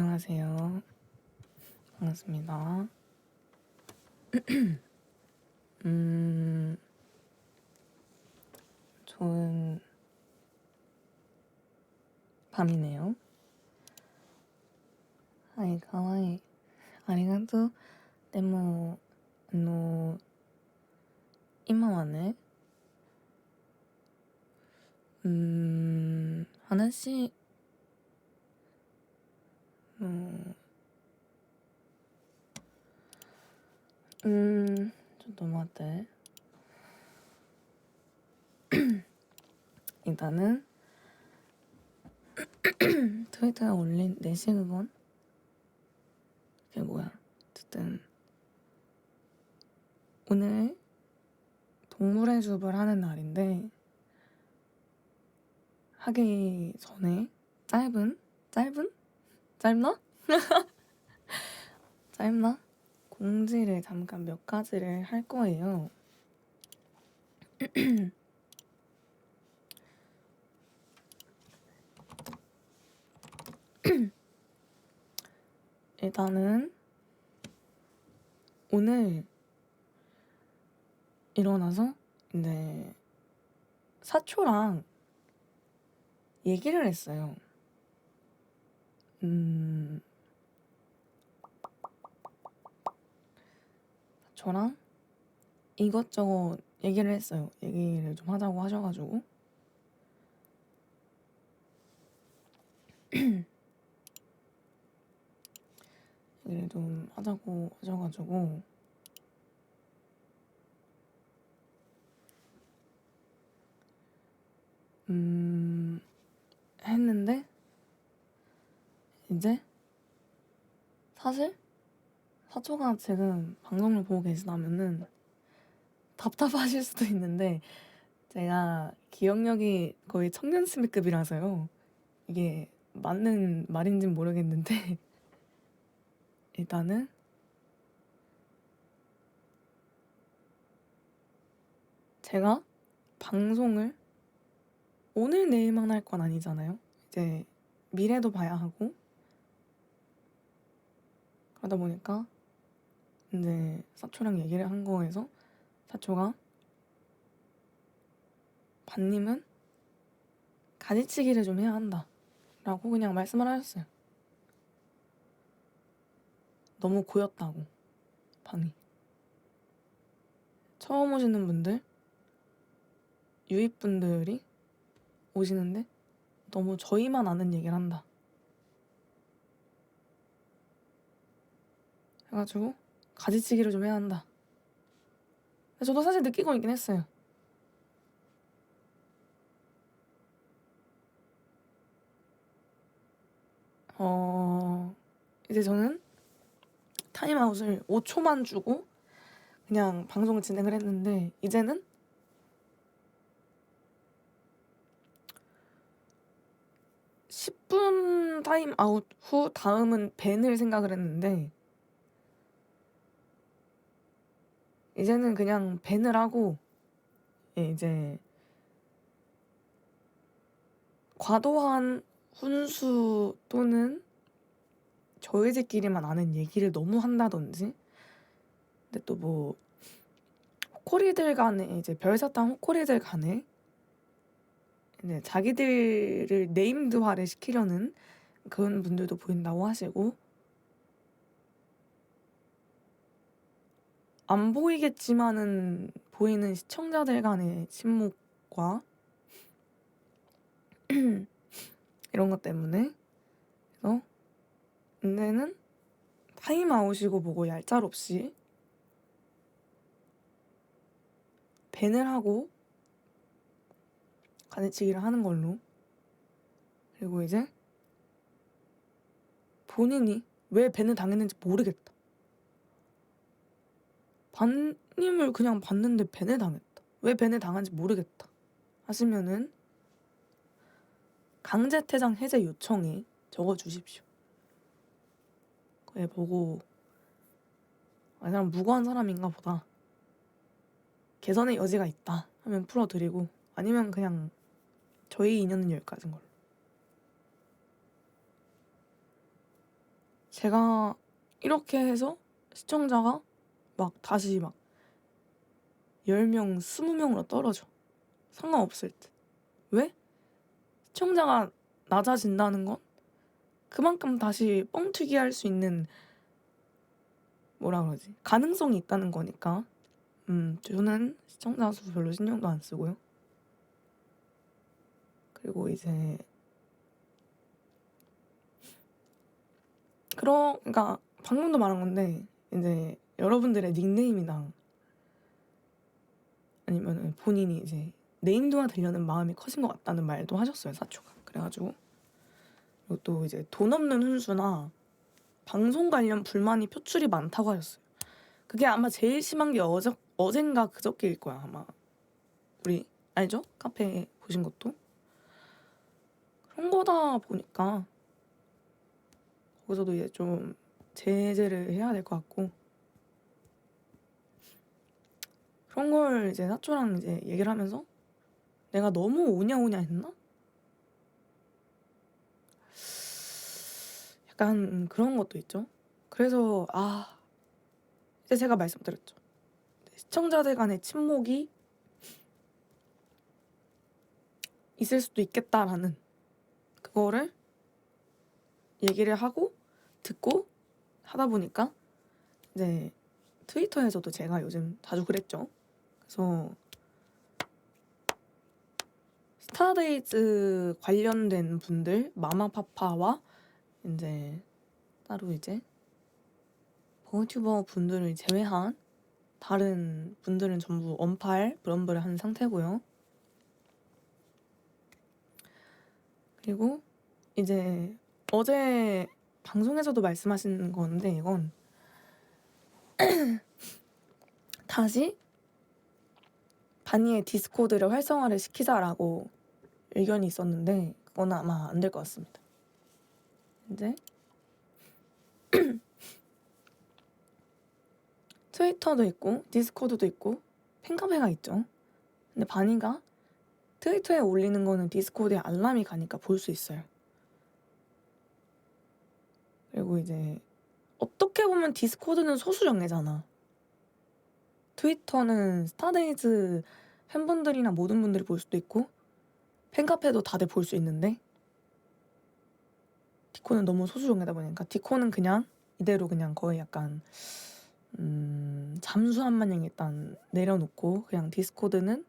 안녕하세요. 반갑습니다. 음, 좋은 밤이네요. 하이, 가와이. 아리가또. でも、あの、今はね、うーん、話、 음, 음, 좀 너무하대. 일단은 트위터에 올린 내신 응원? 그게 뭐야? 어쨌든 오늘 동물의 숲을 하는 날인데 하기 전에 짧은 짧은 짧나? 짧나? 공지를 잠깐 몇 가지를 할 거예요. 일단은 오늘 일어나서 이제 사초랑 얘기를 했어요. 음, 저랑 이것저것 얘기를 했어요. 얘기를 좀 하자고 하셔가지고. 얘기를 좀 하자고 하셔가지고. 음, 했는데, 이제, 사실, 사초가 지금 방송을 보고 계시다면은 답답하실 수도 있는데, 제가 기억력이 거의 청년 스미급이라서요. 이게 맞는 말인진 모르겠는데, 일단은, 제가 방송을 오늘 내일만 할 건 아니잖아요. 이제 미래도 봐야 하고 그러다 보니까 이제 사초랑 얘기를 한 거에서 사초가 반님은 가지치기를 좀 해야 한다 라고 그냥 말씀을 하셨어요. 너무 고였다고 방이 처음 오시는 분들 유입분들이 오시는데 너무 저희만 아는 얘기를 한다. 해가지고 가지치기를 좀 해야 한다. 저도 사실 느끼고 있긴 했어요. 어 이제 저는 타임아웃을 5초만 주고 그냥 방송을 진행을 했는데 이제는 십분 타임 아웃 후 다음은 밴을 생각을 했는데 이제는 그냥 밴을 하고 예, 이제 과도한 훈수 또는 저희들끼리만 아는 얘기를 너무 한다든지. 근데 또 뭐 호코리들 간에 이제 별사탕 호코리들 간에 이제 자기들을 네임드화를 시키려는 그런 분들도 보인다고 하시고 안 보이겠지만은 보이는 시청자들 간의 침묵과 이런 것 때문에 그래서 이제는 타임아웃이고 뭐고 얄짤 없이 밴을 하고 가지치기를 하는 걸로 그리고 이제 본인이 왜 밴을 당했는지 모르겠다. 반님을 그냥 봤는데 밴을 당했다. 왜 밴을 당한지 모르겠다. 하시면은 강제 퇴장 해제 요청에 적어 주십시오. 그에 보고 아, 이 사람 무고한 사람인가 보다. 개선의 여지가 있다 하면 풀어드리고 아니면 그냥 저희 인연은 여기까지인 걸로. 제가 이렇게 해서 시청자가 막 다시 막 10명, 20명으로 떨어져. 상관없을 듯. 왜? 시청자가 낮아진다는 건 그만큼 다시 뻥튀기 할 수 있는 뭐라 그러지? 가능성이 있다는 거니까. 음, 저는 시청자 수 별로 신경도 안 쓰고요. 그리고 이제 그러 그러니까 방금도 말한 건데 이제 여러분들의 닉네임이나 아니면 본인이 이제 네임드화 되려는 마음이 커진 것 같다는 말도 하셨어요 사초가. 그래가지고. 또 이제 돈 없는 훈수나 방송 관련 불만이 표출이 많다고 하셨어요. 그게 아마 제일 심한 게 어제 어젠가 그저께일 거야 아마. 우리 알죠? 카페 보신 것도? 그런 거다 보니까 거기서도 이제 좀 제재를 해야 될 것 같고 그런 걸 이제 사초랑 이제 얘기를 하면서 내가 너무 오냐 오냐 했나? 약간 그런 것도 있죠. 그래서 아 이제 제가 말씀드렸죠. 시청자들 간의 침묵이 있을 수도 있겠다라는 그거를 얘기를 하고 듣고 하다 보니까 이제 트위터에서도 제가 요즘 자주 그랬죠. 그래서 스타데이즈 관련된 분들 마마파파와 이제 따로 이제 버튜버 분들을 제외한 다른 분들은 전부 언팔 브럼블을 한 상태고요. 그리고 이제 어제 방송에서도 말씀하신 건데 이건 다시 바니의 디스코드를 활성화를 시키자라고 의견이 있었는데 그건 아마 안 될 것 같습니다. 이제 트위터도 있고 디스코드도 있고 팬카페가 있죠. 근데 바니가 트위터에 올리는 거는 디스코드에 알람이 가니까 볼 수 있어요. 그리고 이제 어떻게 보면 디스코드는 소수 정예잖아. 트위터는 스타데이즈 팬분들이나 모든 분들이 볼 수도 있고 팬카페도 다들 볼 수 있는데 디코는 너무 소수 정예다 보니까 디코는 그냥 이대로 그냥 거의 약간 음, 잠수한 마냥 일단 내려놓고 그냥 디스코드는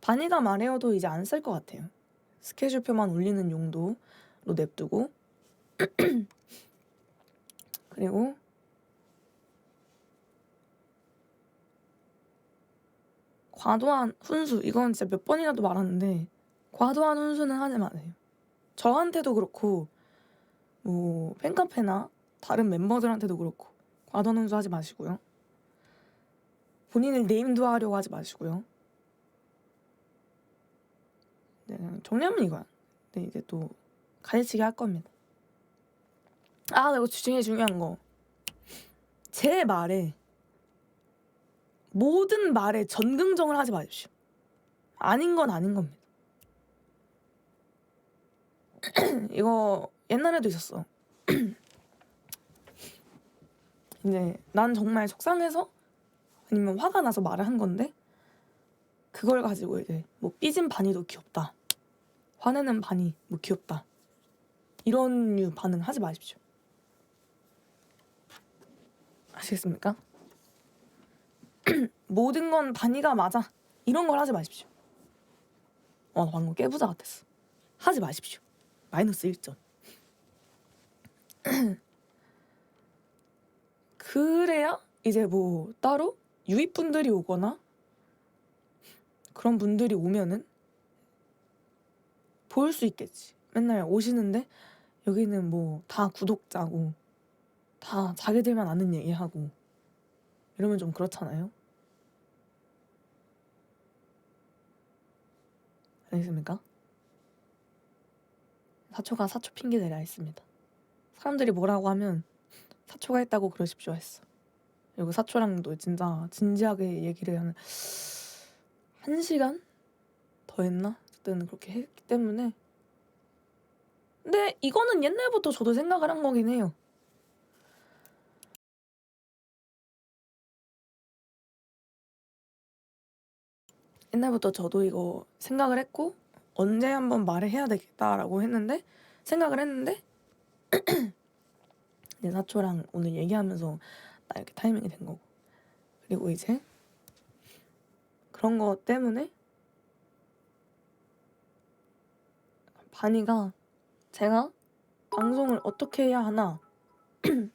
바니가 말해요도 이제 안 쓸 것 같아요. 스케줄표만 올리는 용도로 냅두고 그리고 과도한 훈수 이건 진짜 몇 번이라도 말하는데 과도한 훈수는 하지 마세요. 저한테도 그렇고 뭐 팬카페나 다른 멤버들한테도 그렇고 과도한 훈수 하지 마시고요. 본인을 네임도 하려고 하지 마시고요. 네, 정리하면 이거야. 네, 이제 또 가르치게 할 겁니다. 아, 이거 중에 중요한 거. 제 말에 모든 말에 전긍정을 하지 마십시오. 아닌 건 아닌 겁니다. 이거 옛날에도 있었어. 이제 난 정말 속상해서 아니면 화가 나서 말을 한 건데 그걸 가지고 이제 뭐 삐진 반이도 귀엽다. 화내는 반이 뭐 귀엽다. 이런 류 반응 하지 마십시오. 아시겠습니까? 모든 건 반이가 맞아. 이런 걸 하지 마십시오. 어, 나 방금 깨부자 같았어. 하지 마십시오. 마이너스 1점. 그래야 이제 뭐 따로 유입분들이 오거나 그런 분들이 오면은 볼수 있겠지. 맨날 오시는데 여기는 뭐 다 구독자고 다 자기들만 아는 얘기하고 이러면 좀 그렇잖아요. 알겠습니까? 사초가 사초 핑계 대라 했습니다. 사람들이 뭐라고 하면 사초가 했다고 그러십시오 했어. 그리고 사초랑도 진짜 진지하게 얘기를 한, 한 시간 더 했나? 그때는 그렇게 했기 때문에 근데 이거는 옛날부터 저도 생각을 한 거긴 해요. 옛날부터 저도 이거 생각을 했고 언제 한번 말을 해야 되겠다라고 했는데 생각을 했는데 내 사초랑 오늘 얘기하면서 나 이렇게 타이밍이 된 거고. 그리고 이제 그런 거 때문에 바니가 제가 방송을 어떻게 해야 하나?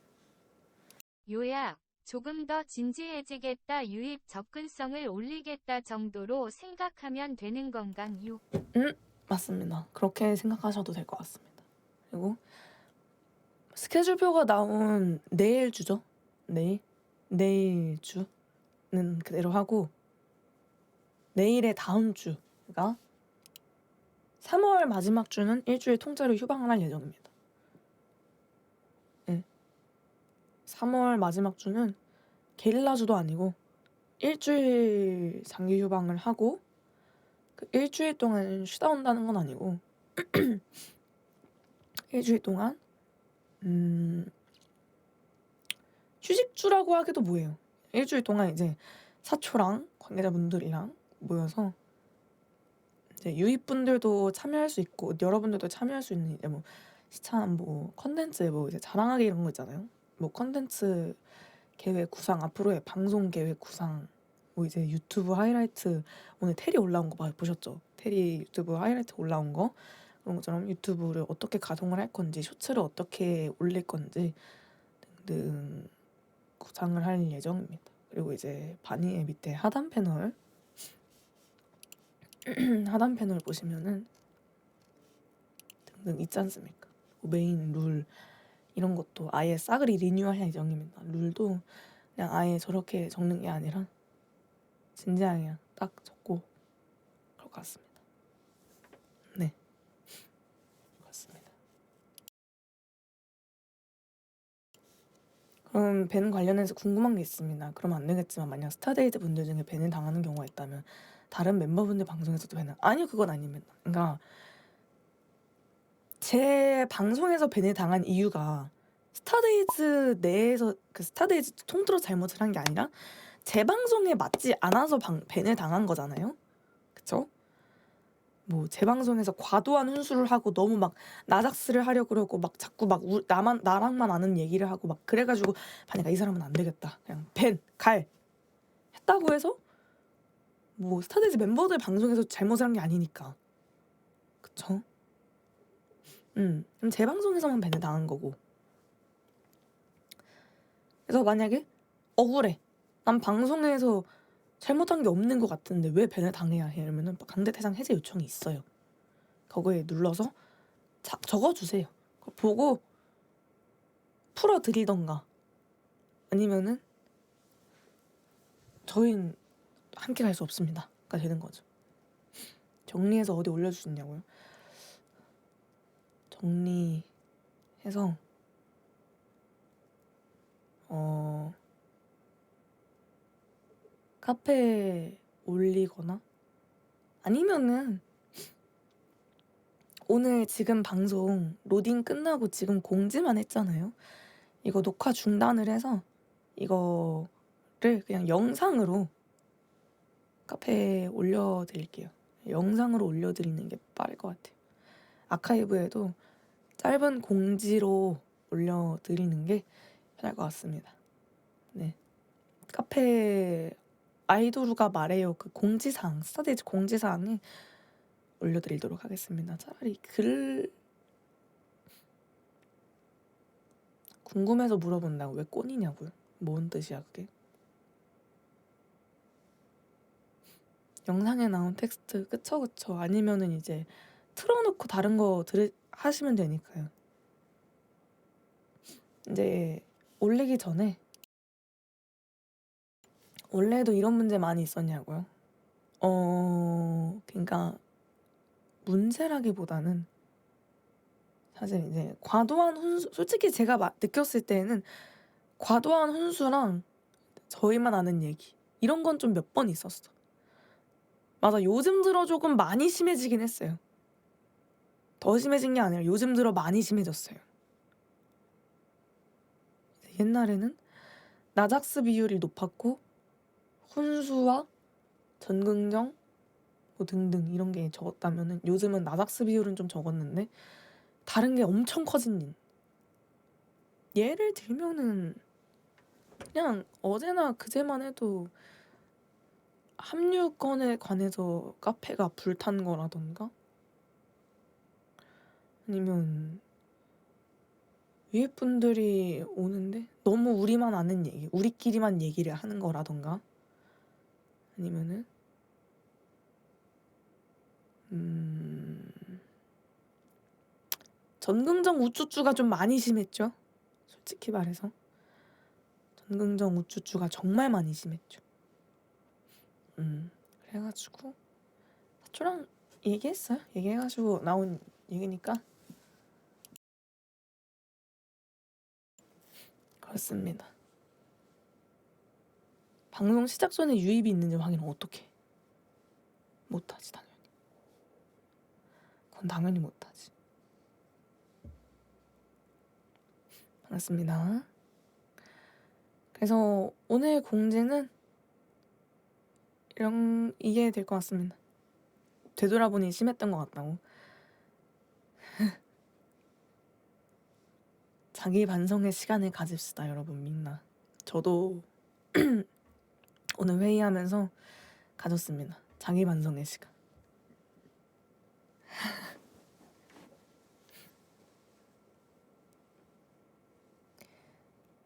요약, 조금 더 진지해지겠다 유입 접근성을 올리겠다 정도로 생각하면 되는 건강 유. 맞습니다. 그렇게 생각하셔도 될 것 같습니다. 그리고 스케줄표가 나온 내일 주죠. 내일 내일 주는 그대로 하고 내일의 다음 주가 3월 마지막 주는 일주일 통째로 휴방을 할 예정입니다. 네. 3월 마지막 주는 게릴라 주도 아니고 일주일 장기 휴방을 하고 그 일주일 동안 쉬다 온다는 건 아니고 일주일 동안 음 휴식주라고 하기도 뭐해요. 일주일 동안 이제 사초랑 관계자분들이랑 모여서 이제 유입분들도 참여할 수 있고 여러분들도 참여할 수 있는 이제 뭐 시참 뭐 컨텐츠 뭐 이제 자랑하기 이런 거 있잖아요. 뭐 컨텐츠 계획 구상 앞으로의 방송 계획 구상 뭐 이제 유튜브 하이라이트 오늘 테리 올라온 거 봐- 보셨죠? 테리 유튜브 하이라이트 올라온 거 그런 것처럼 유튜브를 어떻게 가동을 할 건지 쇼츠를 어떻게 올릴 건지 등등 구상을 할 예정입니다. 그리고 이제 바니의 밑에 하단 패널 하단 패널 보시면은 등등 있지 않습니까? 뭐 메인 룰 이런 것도 아예 싸그리 리뉴얼 할 예정입니다. 룰도 그냥 아예 저렇게 적는 게 아니라 진지하게 딱 적고 그럴 것 같습니다. 네. 그렇습니다. 그럼 밴 관련해서 궁금한 게 있습니다. 그러면 안 되겠지만 만약 스타데이트 분들 중에 밴을 당하는 경우가 있다면 다른 멤버분들 방송에서도 밴을 아니요 그건 아닙니다. 그러니까 제 방송에서 밴을 당한 이유가 스타데이즈 내에서 그 스타데이즈 통틀어 잘못을 한 게 아니라 제 방송에 맞지 않아서 방, 밴을 당한 거잖아요. 그쵸? 뭐 제 방송에서 과도한 훈수를 하고 너무 막 나작스를 하려 그러고 막 자꾸 막 우, 나만 나랑만 아는 얘기를 하고 막 그래가지고 바니가 이 사람은 안 되겠다 그냥 밴갈 했다고 해서 뭐 스타데이즈 멤버들 방송에서 잘못을 한 게 아니니까 그쵸? 음 그럼 제 방송에서만 밴을 당한 거고 그래서 만약에 억울해 난 방송에서 잘못한 게 없는 것 같은데 왜 밴을 당해야 해? 이러면은 강제퇴장 해제 요청이 있어요. 거기에 눌러서 자, 적어주세요. 보고 풀어드리던가 아니면은 저희는 함께 갈 수 없습니다.가 되는 거죠. 정리해서 어디 올려주셨냐고요? 정리해서 어 카페에 올리거나 아니면은 오늘 지금 방송 로딩 끝나고 지금 공지만 했잖아요. 이거 녹화 중단을 해서 이거를 그냥 영상으로 카페에 올려드릴게요. 영상으로 올려드리는 게 빠를 것 같아요. 아카이브에도 짧은 공지로 올려드리는 게 편할 것 같습니다. 네. 카페 아이돌가 말해요. 그 공지사항, 스타데이즈 공지사항에 올려드리도록 하겠습니다. 차라리 글 궁금해서 물어본다고 왜 꼰이냐고요? 뭔 뜻이야 그게? 영상에 나온 텍스트 그쵸 그쵸 아니면은 이제 틀어놓고 다른 거 들으 하시면 되니까요. 이제 올리기 전에 원래도 이런 문제 많이 있었냐고요? 어, 그러니까 문제라기보다는 사실 이제 과도한 훈수, 솔직히 제가 마- 느꼈을 때는 과도한 훈수랑 저희만 아는 얘기 이런 건 좀 몇 번 있었어. 맞아, 요즘 들어 조금 많이 심해지긴 했어요. 더 심해진 게 아니라 요즘 들어 많이 심해졌어요. 옛날에는 나작스 비율이 높았고 훈수와 전긍정 뭐 등등 이런 게 적었다면은 요즘은 나닥스 비율은 좀 적었는데 다른 게 엄청 커진 일. 예를 들면은 그냥 어제나 그제만 해도 합류권에 관해서 카페가 불탄 거라던가 아니면 위에 분들이 오는데 너무 우리만 아는 얘기, 우리끼리만 얘기를 하는 거라던가 아니면은 음 전긍정 우쭈쭈가 좀 많이 심했죠. 솔직히 말해서 전긍정 우쭈쭈가 정말 많이 심했죠. 음 그래가지고 사초랑 얘기했어요. 얘기해가지고 나온 얘기니까 그렇습니다. 방송 시작 전에 유입이 있는지 확인을 어떻게? 못하지 당연히. 그건 당연히 못하지. 반갑습니다. 그래서 오늘 공지는 이런 이게 될 것 같습니다. 되돌아보니 심했던 것 같다고. 자기 반성의 시간을 가집시다, 여러분 민나. 저도 오늘 회의하면서 가졌습니다. 자기 반성의 시간.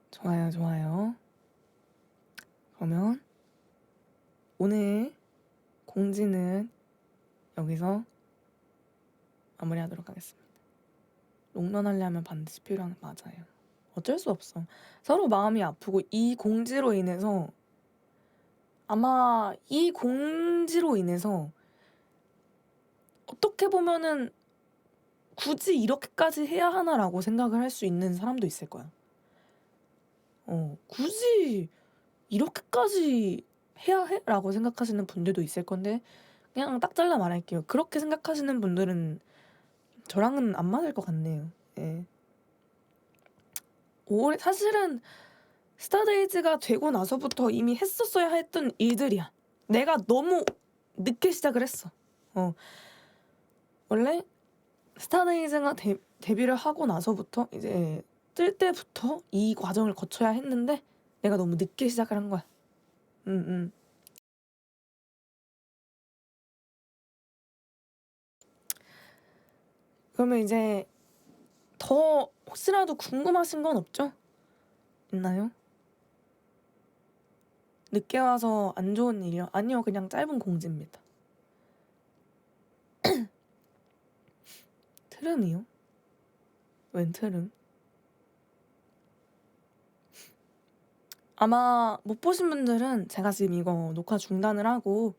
좋아요, 좋아요. 그러면 오늘 공지는 여기서 마무리하도록 하겠습니다. 롱런 하려면 반드시 필요한 맞아요. 어쩔 수 없어. 서로 마음이 아프고 이 공지로 인해서 아마 이 공지로 인해서 어떻게 보면은 굳이 이렇게까지 해야 하나라고 생각을 할 수 있는 사람도 있을 거야. 어, 굳이 이렇게까지 해야 해? 라고 생각하시는 분들도 있을 건데, 그냥 딱 잘라 말할게요. 그렇게 생각하시는 분들은 저랑은 안 맞을 것 같네요. 예. 올해, 사실은 스타데이즈가 되고 나서부터 이미 했었어야 했던 일들이야. 내가 너무 늦게 시작을 했어. 어. 원래 스타데이즈가 데, 데뷔를 하고 나서부터 이제 뜰 때부터 이 과정을 거쳐야 했는데 내가 너무 늦게 시작을 한 거야. 응, 응. 그러면 이제 더 혹시라도 궁금하신 건 없죠? 있나요? 늦게 와서 안 좋은 일이요? 아니요, 그냥 짧은 공지입니다. 트름이요? 웬 트름? 아마 못 보신 분들은 제가 지금 이거 녹화 중단을 하고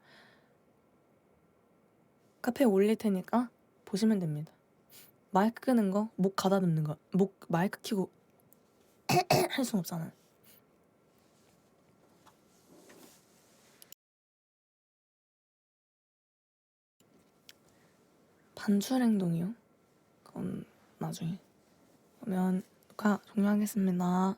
카페에 올릴 테니까 보시면 됩니다. 마이크 끄는 거, 목 가다듬는 거, 목 마이크 켜고 할 순 없잖아요. 반출 행동이요? 그건 나중에. 그러면 녹화 종료하겠습니다.